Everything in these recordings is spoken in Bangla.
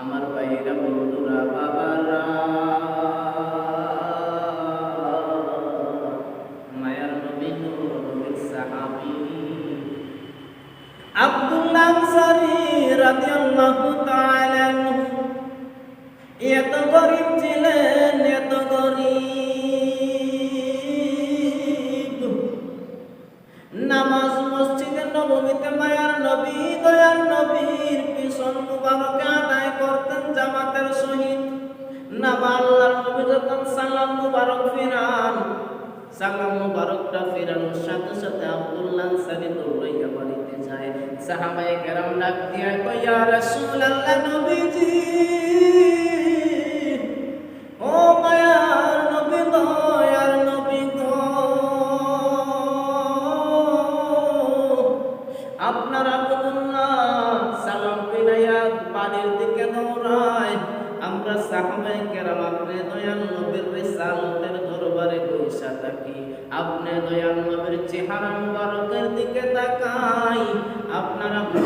আমার ভাইয়েরা বন্ধুরা, বাবারা। নবীর সাহাবী। আব্দুল্লাহ আনসারী এত গরিব ছিলেন এত গরিব। নামাজ মসজিদে নবমীতে মায়ার নবী, দয়ার নবীর পিছন মুবারক করতেন জামাতের সহিত নাবা আল্লাহর নবী যখন সালাম মুবারক ফিরান, সালাম মুবারকটা ফেরানোর সাথে সাথে আব্দুল্লাহ সারি দৌড়াইয়া বাড়িতে যায়। সাহাবায়ে কেরাম ডাক দিয়া কইয়া ইয়া রাসূলুল্লাহ নবীজি! আপনার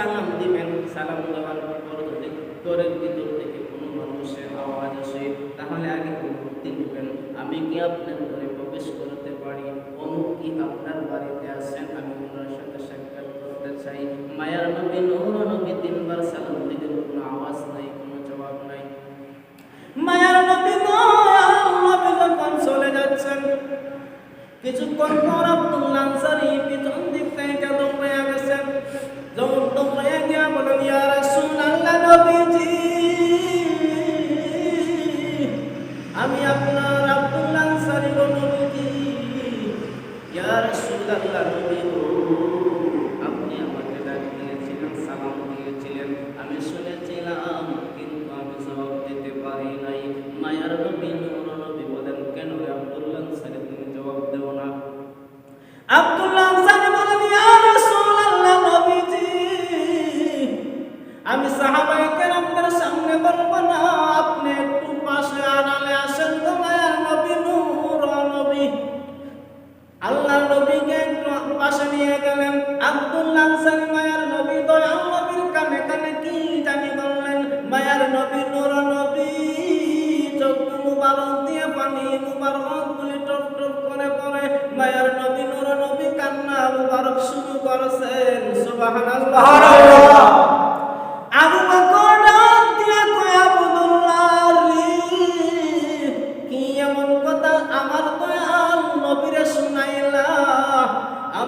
সালাম দিবেন, সালাম দেওয়ার পর যদি ঘরের ভিতর থেকে কোনো মানুষের আওয়াজ আসে, তাহলে আগে অনুমতি নেবেন। আমি কি আপনার ঘরে প্রবেশ করতে পারি? অমুক কি আপনার বাড়িতে আসেন আমি ওনার সাথে সাক্ষাৎ করতে চাই। মায়ার নবী, নূর নবী তিনবার সালাম দিলেন, কোনো আওয়াজ নাই, কোনো জবাব নাই। মায়ার নবী নবী যখন চলে যাচ্ছেন, কিছুক্ষণ পর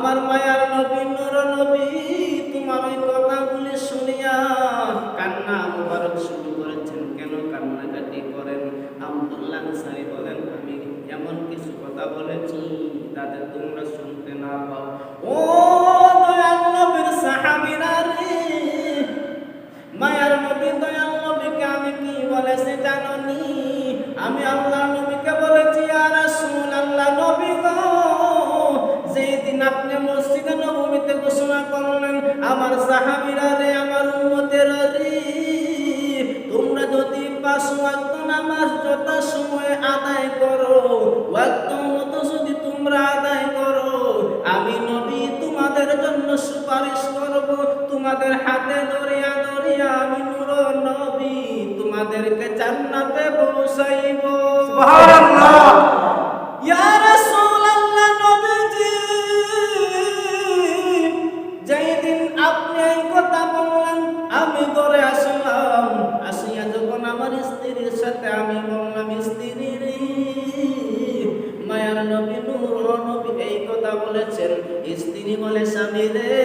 আমার মায়ার নবী, নর নবী তোমার ওই কথাগুলি শুনিয়া কান্না মুবারক শুরু করেছেন। কেন কান্নাকাটি করেন? আব্দুল্লাহ সারি বলেন, আমি এমন কিছু কথা বলেছি তাদের তোমরা শুনতে না পাও। ও তোমাদের হাতে দরিয়া দরিয়া আমি নূর নবী তোমাদেরকে জান্নাতে পৌঁছাইব। সুবহানাল্লাহ। ইয়া রাসূলুল্লাহ নবীজি যেদিন আপনি এই কথা বললেন আমি ঘরে আসলাম। আসিয়া যখন আমার স্ত্রীর সাথে আমি বললাম স্ত্রী রে মায়ার নবী নূর নবী এই কথা বলেছেন। স্ত্রী বলে স্বামী রে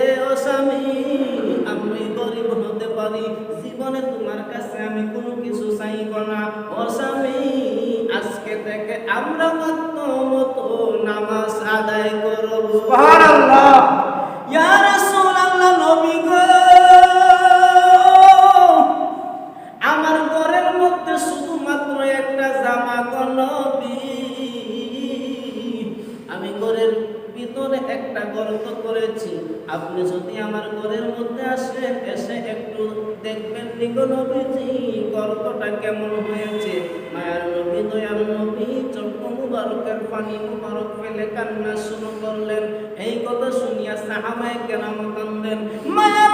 একটা গর্ত করেছি। আপনি যদি আমার ঘরের মধ্যে আসেন, এসে একটু দেখবেন নিগো নবীজি, গর্তটা কেমন হয়েছে। মায়ার নবী দয়াল নবী চক্ষু মুবারকের পানি মুবারক ফেলে কান্না শুরু করলেন। এই কথা শুনিয়া সাহাবায় কেরাম কান্দেন মায়ার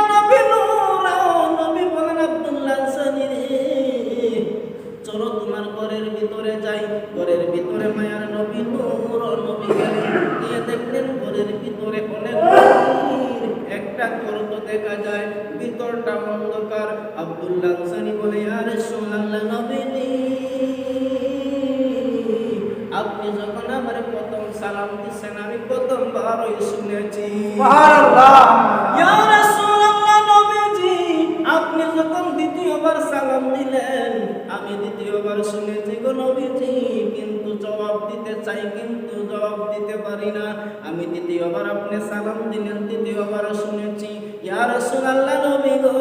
আব্দুল্লাহ সানি বলে আর সোনাল্লাহ নবী আপনি যখন আমার প্রথম সালাম দিচ্ছেন আমি প্রথমবার ওই শুনেছি আপনি যখন দ্বিতীয়বার সালাম দিলেন আমি দ্বিতীয়বার শুনেছি গো নবীজি কিন্তু জবাব দিতে চাই কিন্তু জবাব দিতে পারি না। আমি দ্বিতীয়বার আপনি সালাম দিলেন দ্বিতীয়বার শুনেছি। ইয়া রাসূলুল্লাহ নবী গো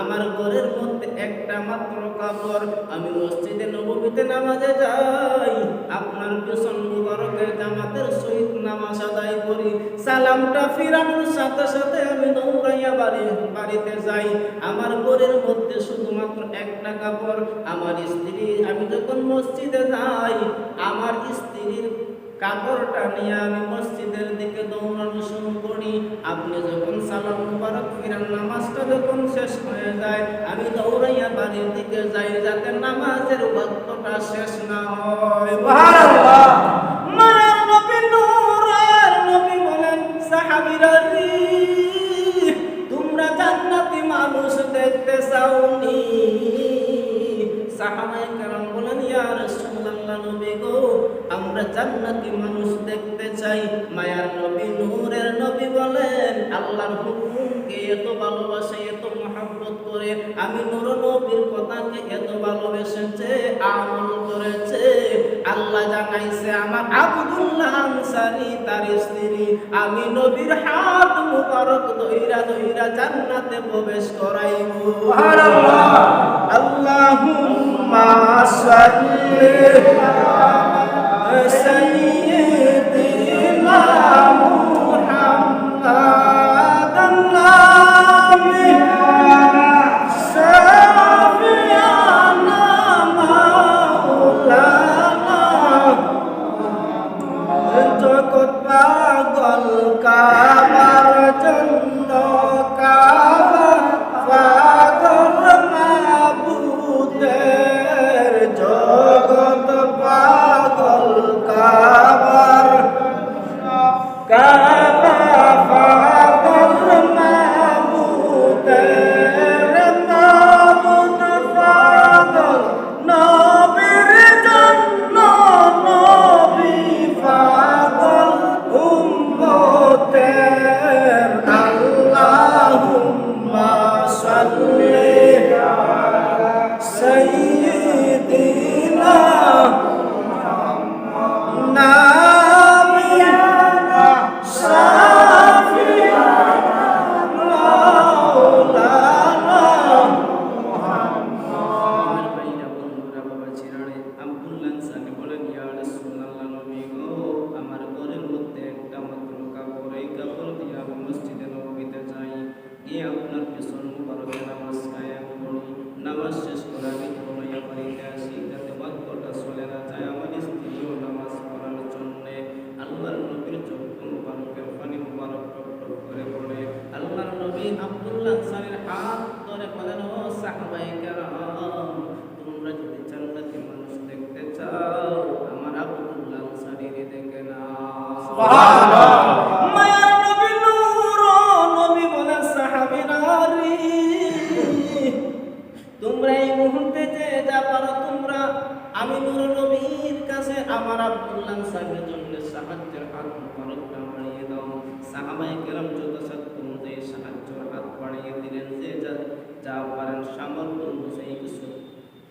আমার ঘরের মধ্যে একটা মাত্র কাপড়। আমি মসজিদে নববীতে নামাজে যাই। আপনার পেছন মুবারকের জামাতের সহিত নামাজ আদায় করি। সালামটা ফিরানোর সাথে সাথে আমি দৌড়াইয়া বাড়ি, বাড়িতে যাই। আমার ঘরের মধ্যে শুধুমাত্র একটা কাপড়। আমার স্ত্রী, আমি যখন মসজিদে যাই, আমার স্ত্রীর কাপড়টা নিয়ে আমি মসজিদের দিকে দৌড়ানো শুরু করি। আপনি যখন সালাম মুবারক ফিরান নামাজটা যখন শেষ হয়ে যায় আমি দৌড়াইয়া বাড়ির দিকে যাই যাতে নামাজের ওয়াক্তটা শেষ না হয়। সুবহানাল্লাহ। মায়ার নবী নূরের নবী বলেন সাহাবীরা রে, তোমরা জান্নাতি মানুষ দেখতে চাওনি। সাহাবায়ে কেরাম বলেন ইয়া রাসূলুল্লাহ নবী গো আমরা জান্নাতি মানুষ দেখতে চাই। মায়ার নবী নূরের নবী বলেন আল্লাহর হুকুমকে এত ভালোবাসে এত মহব্বত করে আমি নূর নবীর কথাকে এত ভালোবেসেছে আমল করেছে। আল্লাহ জানাইছে আমার আব্দুল্লাহ আনসারী তার স্ত্রী। আমি নবীর হাত মুবারক দইরা দইরা জান্নাতে প্রবেশ করাইব। আল্লাহুম্মা সাল্লি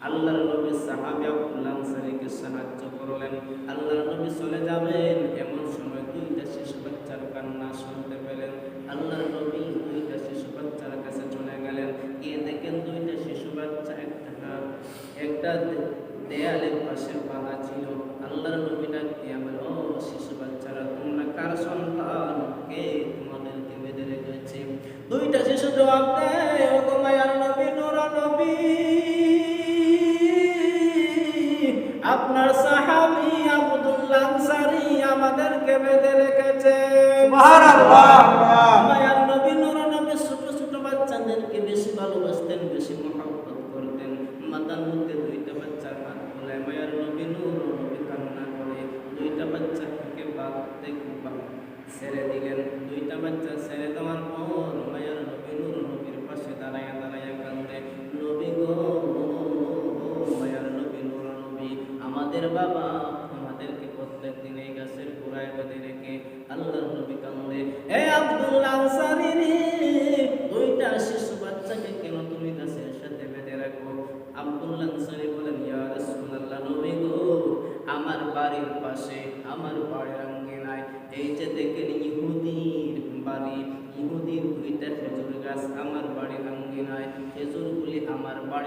আল্লাহর নবী সাহাবী আব্দুল্লাহ আনসারীকে সাহায্য করলেন। আল্লাহর নবী চলে যাবেন, এমন সময় দুইটা শিশু বাচ্চার কান্না শুনতে পেলেন। আল্লাহর নবী দুইটা শিশু বাচ্চার কাছে চলে গেলেন। গিয়ে দেখেন দুইটা শিশু বাচ্চা একটা একটা দেয়ালের পাশে বাঁধা ছিল। আল্লাহর নবী ডাক দিয়ে বলে, ও শিশু বাচ্চারা, তোমরা কার সন্তান? কে তোমাদেরকে বেঁধে রেখেছে? দুইটা শিশু জবাব দেয় আমাদেরকে বেঁধে রেখেছে সুবহানাল্লাহ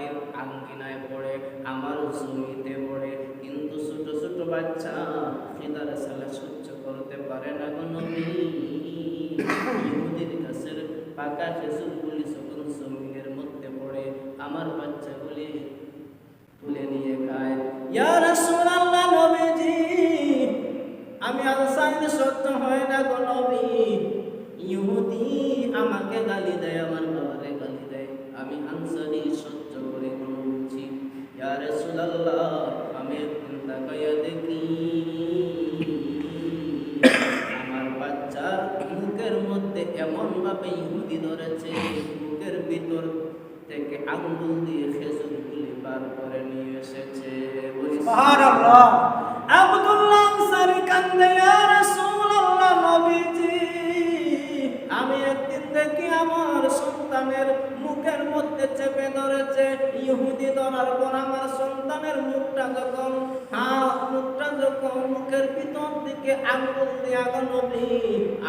বাড়ির আঙ্গিনায় পড়ে আমার জমিতে পড়ে। কিন্তু ছোট ছোট বাচ্চা ফিদার সালা সহ্য করতে পারে না নবী। ইহুদির গাছের পাকা খেজুরগুলি যখন জমিনের মধ্যে পড়ে, আমার বাচ্চাগুলি তুলে নিয়ে খায়। ইয়া রাসূলুল্লাহ নবীজি, আমি আনসারী সত্য হয় না গো ইহুদি আমাকে গালি দেয়, আমার বাবারে গালি দেয়। আমি আনসারী সহ্য করে বলছি ইয়া রাসূলুল্লাহ আমি একদিন তাকাইয়া দেখি আমার বাচ্চার মুখের মধ্যে এমন ইহুদি ধরেছে মুখের ভিতর থেকে আঙ্গুল দিয়ে খেজুরগুলি বার করে নিয়ে এসেছে। আব্দুল্লাহ আনসারী কান্দে ইয়া রাসূলুল্লাহ নবীজি আমি একদিন দেখি আমার সন্তানের মুখের মধ্যে চেপে ধরেছে। ইহুদি ধরার পর আমার সন্তানের মুখটা যখন হ্যাঁ মুখটা যখন মুখের ভিতর দিকে আঙ্গুল দিয়া নবী,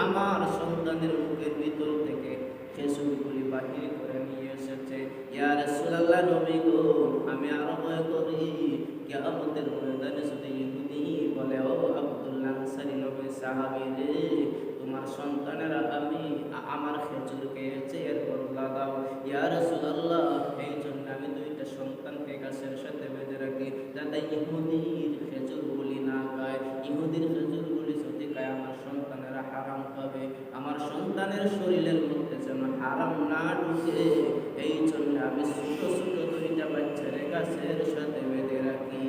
আমার সন্তানের মুখের ভিতর থেকে খেসুরগুলি বাহির করে নিয়ে এসেছে। ইয়া রাসূলুল্লাহ, নবী গো, আমি আরও ভয় করি। কিয়ামতের ময়দানে যদি ইহুদি বলে, ও আব্দুল্লাহ আনসারী নবী, সাহাবী রে তোমার সন্তানেরা, আমি আমার খেজুর খেয়েছে এর বদলা দাও ইয়া রাসূলুল্লাহ, এই জন্য আমি দুইটা সন্তানকে গাছের সাথে বেঁধে রাখি, যাতে ইহুদির খেজুরগুলি না খায়। ইহুদির খেজুরগুলি যদি খায়, আমার সন্তানেরা হারাম পাবে আমার সন্তানের শরীরের মধ্যে যেন হারাম না ঢুকে, এই জন্য আমি ছোট ছোট দুইটা বাচ্চারে গাছের সাথে বেঁধে রাখি।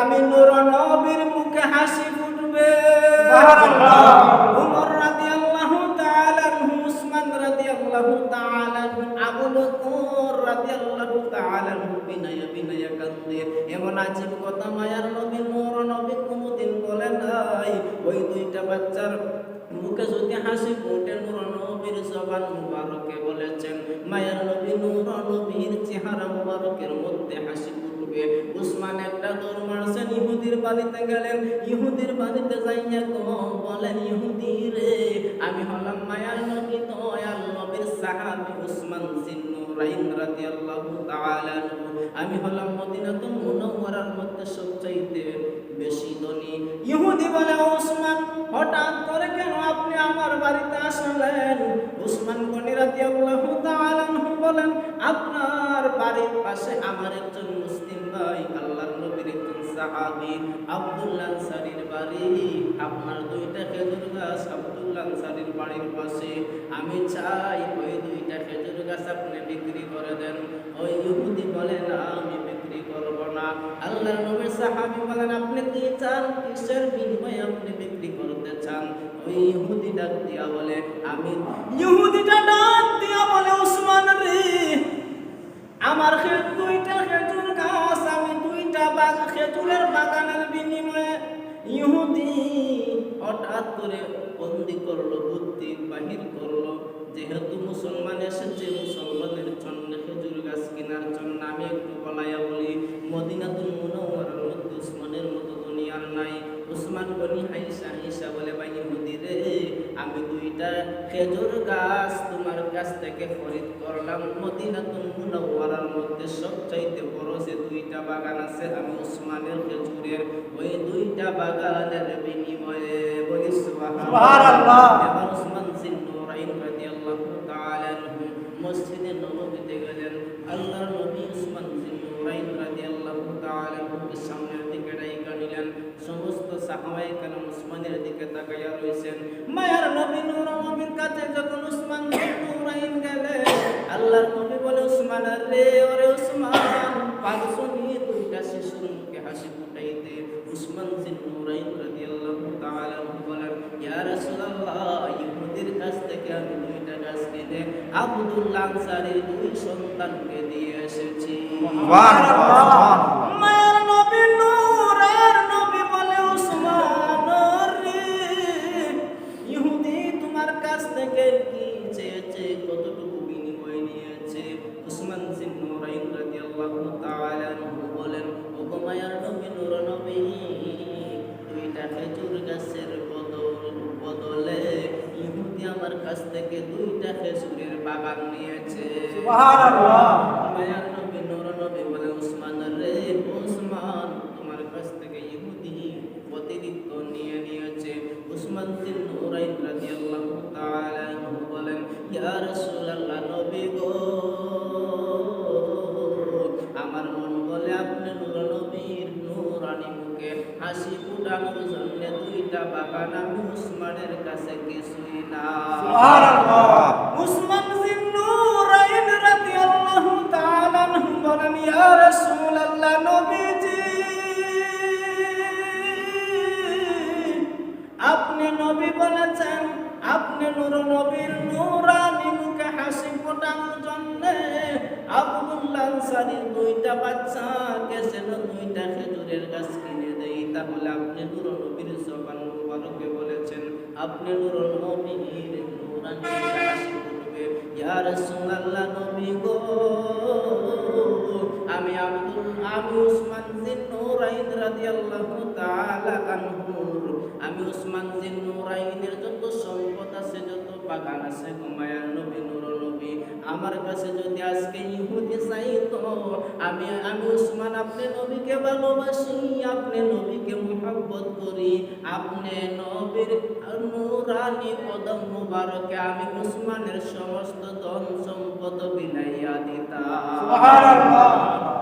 আমি নূর নবীর মুখে হাসি ফুটবে। উমর রাদিয়াল্লাহু তাআলা উসমান রাদিয়াল্লাহু তাআলা আবু বকর রাদিয়াল্লাহু তাআলা বিনয় বিনয় কান্দে এমন আজীব কথা মায়ার নবী নূর নবী কোনদিন বলে নাই। ওই দুইটা বাচ্চার মুখে যদি হাসি ফুটে নূর নবীর জবান মুবারকে বলেছেন। মায়ার নবী নূর নবীর চেহারা মুবারকের মধ্যে হাসি ফুটবে উসমান একটা দৌড় মারছেন ইহুদির বাড়িতে গেলেন। ইহুদির বাড়িতে যাইয়া বলেন, ইহুদি রে, আমি হলাম মায়ার নবী, দয়াল নবীর সাহাবী উসমান জিন্নুরাইন রাদিয়াল্লাহু তাআলা। আমি হলাম মদিনাতুল মুনাওয়ারার মধ্যে সবচাইতে বেশি ধনী। ইহুদি বলে ওসমান হঠাৎ করে কেন আপনি আমার বাড়িতে আসলেন? উসমান গনি রাদিয়াল্লাহু তাআলা বলেন, আপনার বাড়ির পাশে আমার একজন মুসলিম ভাই, আল্লাহর নবীর একজন সাহাবী আব্দুল্লাহ আনসারীর বাড়ি। আপনার দুইটা খেজুর গাছ আব্দুল্লাহ আনসারীর বাড়ির পাশে। আমি চাই ওই দুইটা খেজুর গাছ আপনি বিক্রি করে দেন। ওই ইহুদি বলে, না, আমি বিক্রি করব না। আল্লাহ নবীর সাহাবী বলেন, আপনি কি চান? কিসের বিনিময়ে আপনি বিক্রি করতে চান? ওই ইহুদি ডাক দিয়া বলে, আমি ইহুদিটা ডাক আমার দুইটা খেজুর গাছ, আমি দুইটা বাগ খেজুরের বাগানের বিনিময়ে ইহুদি হঠাৎ করে বন্দি করল, বুদ্ধি বাহির করল, যেহেতু মুসলমান এসেছে, মুসলমানের জন্য খেজুর গাছ কেনার জন্য আমি একটু বলাইয়া বলি, মদিনাতুল মুনাওয়ারার মধ্যে উসমানের মতো দুনিয়ার নাই। উসমান বনি হাইসা হাইসা বলে ভাই ইহুদি রে আমি দুইটা খেজুর গাছ তোমার কাছ থেকে খরিদ করলাম মদিনা মুনাওয়ারার মধ্যে সবচাইতে বড় যে দুইটা বাগান আছে আমি উসমানের খেজুরের ওই দুইটা বাগানের বিনিময়ে বলি সুবহানাল্লাহ। এবার উসমান জিন্নুরাইন রাদিয়াল্লাহু তাআলা আনহু মসজিদে নববীতে গেলেন আল্লাহর নবী উসমান জিন্নুরাইন রাদিয়াল্লাহু তাআলা আনহুকে সামনের দিকে ডাইকা নিলেন সাহাবায়ে কেরাম উসমানের দিকে তাকাইয়া রইছেন? মায়ার নবী নূর নবীর কাছে যখন উসমান জিন্নুরাইন গেলেন আল্লাহর নবী বলে, উসমান রে ওরে উসমান পারছ নি দুইটা শিশুর মুখে হাসি ফুটাইতে। উসমান জিন্নুরাইন রাদিয়াল্লাহু তাআলা বলেন, ইয়া রাসূলুল্লাহ, ইহুদির কাছ থেকে আমি দুইটা গাছ কিনে আব্দুল্লাহ আনসারীর দুই সন্তানকে দিয়ে এসেছি। সুবহানাল্লাহ। তাআলা বলেন গো নবী নূর নবী দুইটা খেজুর গাছের বদল, বদলে ইহুদি আমার কাছ থেকে দুইটা খেজুরের বাগান নিয়েছে। দুইটা বাগান আমি উসমানের কাছে কিছুই না। উসমান বলেন ইয়া রাসূলুল্লাহ নবীজি আপনি নবী বলেছেন আপনি নূর নবীর নূরানি মুখে হাসি ফোটানোর জন্য আব্দুল্লাহ আনসারীর দুইটা বাচ্চা গেছে দুইটা খেজুরের গাছ কিনে তাহলে আপনি নূর নবীর জবান মুবারকে বলেছেন, আপনি নূর নবীর নূরানি রাসূলুল্লাহ নবী গো, আমি আব্দুল, আমি উসমান জিন নুরাইন রাদিয়াল্লাহু তাআলা আনহুর। আমি উসমান জিন নুরাইনের যত সম্পদ আছে, যত বাগান আছে ঘুমায়ার নবী নূর নবী আমার কাছে যদি আজকে ইহুদি চাইতো আমি আমি উসমান, আপনি নবীকে ভালোবাসি, আপনি নবীকে মুহাব্বত করি। আপনি নবীর নুরানি কদম মুবারকে আমি উসমানের সমস্ত ধন সম্পদ বিলাইয়া দিতাম।